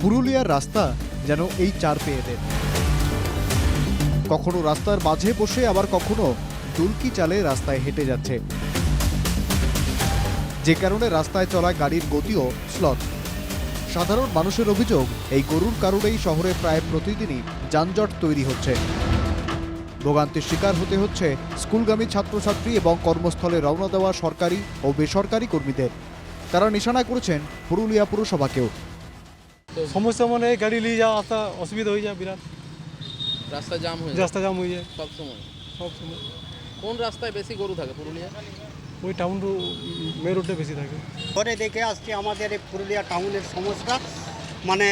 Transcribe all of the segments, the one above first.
পুরুলিয়ার রাস্তা যেন এই চার পেয়েদের কখনো রাস্তার মাঝে বসে, আবার কখনো দুলকি চালে রাস্তায় হেঁটে যাচ্ছে। যে কারণে রাস্তায় চলা গাড়ির গতিও স্লথ। সাধারণ মানুষের অভিযোগ, এই গরুর কারণেই শহরে প্রায় প্রতিদিনই যানজট তৈরি হচ্ছে। ভোগান্তির শিকার হতে হচ্ছে স্কুলগামী ছাত্রছাত্রী এবং কর্মস্থলে রওনা দেওয়া সরকারি ও বেসরকারি কর্মীদের। তারা নিশানা করেছেন পুরুলিয়া পুরসভাকেও। সমস্যা মানে এই গাড়ি নিয়ে যাওয়া আসা অসুবিধা হয়ে যায় বিরাট। রাস্তা জাম হয়ে যায়? রাস্তা জাম হয়ে যায়। সব সময়? সব সময়। কোন রাস্তায় বেশি গরু থাকে পুরুলিয়া? ওই টাউন মেন রোডটা বেশি থাকে। পরে দেখে আসছি আমাদের এই পুরুলিয়া টাউনের সমস্যা। মানে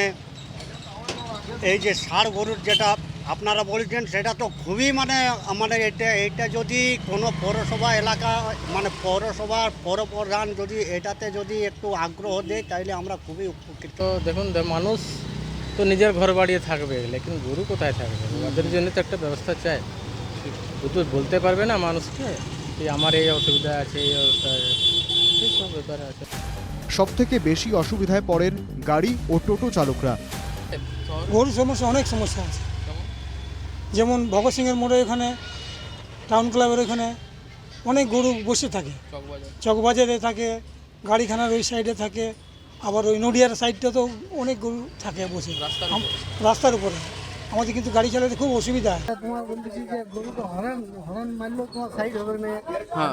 এই যে ষাড় গরুর যেটা আপনারা বলছেন সেটা তো খুবই মানে মানে এটা এটা যদি কোনো পৌরসভা এলাকা মানে পৌরসভার পৌরপ্রধান যদি এটাতে যদি একটু আগ্রহ দেয় তাহলে আমরা খুবই উপকৃত। তো দেখুন মানুষ তো নিজের ঘর বাড়িয়ে থাকবে লেকিন গরু কোথায় থাকবে? ওদের জন্য তো একটা ব্যবস্থা চাই। ও তো বলতে পারবে না মানুষকে যে আমার এই অসুবিধা আছে এই অবস্থা আছে এইসব ব্যাপার আছে। সব থেকে বেশি অসুবিধায় পড়েন গাড়ি ও টোটো চালকরা। গরুর সমস্যা অনেক সমস্যা আছে। যেমন ভগৎ সিংয়ের মোড়ে এখানে টাউন ক্লাবের এখানে অনেক গরু বসে থাকে। চকবাজারে। থাকে গাড়িখানার ওই সাইডে থাকে আবার ওই নডিয়ার সাইডটা তো অনেক গরু থাকে বসে। রাস্তার উপরে। আমাদের কিন্তু গাড়ি চালাতে খুব অসুবিধা হয়। তোমার বলতেছি যে গরু তো হরন হরন মারলেও তোমার সাইড হবে না। হ্যাঁ।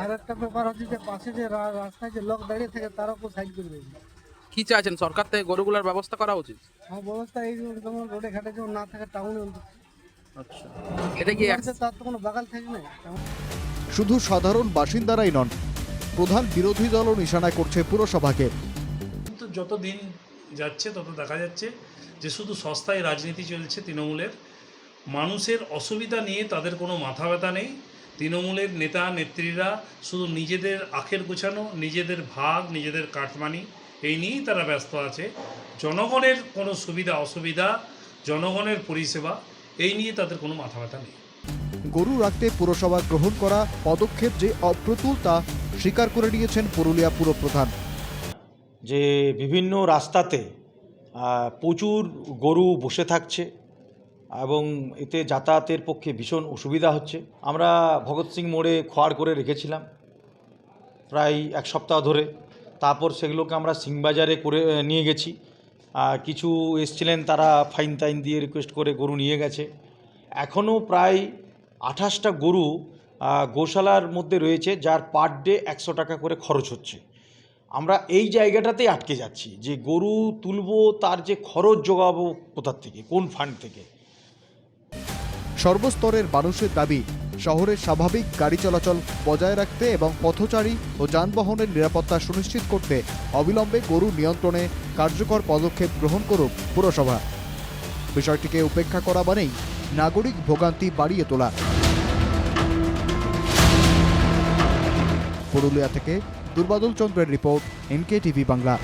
আর একটা ব্যাপার হচ্ছে যে পাশে যে রাস্তায় যে লোক দাঁড়িয়ে থাকে তারা উপর সাইড করে দেবে কি চাইছেন? সরকার থেকে গরুগুলার ব্যবস্থা করা উচিত? আমার ব্যবস্থা এই যে যেমন রোডে ঘাটে যেমন না থাকে টাউনে আচ্ছা। এটা কি তার তো কোনো বাগাল থাকে না শুধু সাধারণ বাসিন্দারাই নন প্রধান বিরোধী দলও নিশানা করছে পুরসভাকে। কিন্তু যত দিন যাচ্ছে তত দেখা যাচ্ছে যে শুধু সস্তায় রাজনীতি চলছে তৃণমূলের। মানুষের অসুবিধা নিয়ে তাদের কোনো মাথা ব্যথা নেই। তৃণমূলের নেতা নেত্রীরা শুধু নিজেদের আখের গোছানো নিজেদের ভাগ নিজেদের কাটমানি। এই নিয়েই তারা ব্যস্ত আছে। জনগণের কোনো সুবিধা অসুবিধা জনগণের পরিষেবা এই নিয়ে তাদের কোনো মাথা ব্যথা নেই। গরু রাখতে পুরসভা গ্রহণ করা পদক্ষেপ যে অপ্রতুল তা স্বীকার করে নিয়েছেন পুরুলিয়া পুরপ্রধান যে বিভিন্ন রাস্তাতে প্রচুর গরু বসে থাকছে এবং এতে যাতায়াতের পক্ষে ভীষণ অসুবিধা হচ্ছে। আমরা ভগৎ সিং মোড়ে খোয়ার করে রেখেছিলাম প্রায় এক সপ্তাহ ধরে। তারপর সেগুলোকে আমরা সিংবাজারে করে নিয়ে গেছি। আর কিছু এসছিলেন তারা ফাইন টাইন দিয়ে রিকোয়েস্ট করে গরু নিয়ে গেছে। এখনও প্রায় আঠাশটা গরু গোশালার মধ্যে রয়েছে, যার পার ডে একশো টাকা করে খরচ হচ্ছে। আমরা এই জায়গাটাতেই আটকে যাচ্ছি যে গরু তুলবো, তার যে খরচ যোগাবো কোথার থেকে, কোন ফান্ড থেকে? সর্বস্তরের মানুষের দাবি শহরের স্বাভাবিক গাড়ি চলাচল বজায় রাখতে এবং পথচারী ও যানবাহনের নিরাপত্তা সুনিশ্চিত করতে অবিলম্বে গরু নিয়ন্ত্রণে কার্যকর পদক্ষেপ গ্রহণ করুক পুরসভা। বিষয়টিকে উপেক্ষা করা মানেই নাগরিক ভোগান্তি বাড়িয়ে তোলা। পুরুলিয়া থেকে দুর্বাদল চন্দ্রের রিপোর্ট এনকে টিভি বাংলা।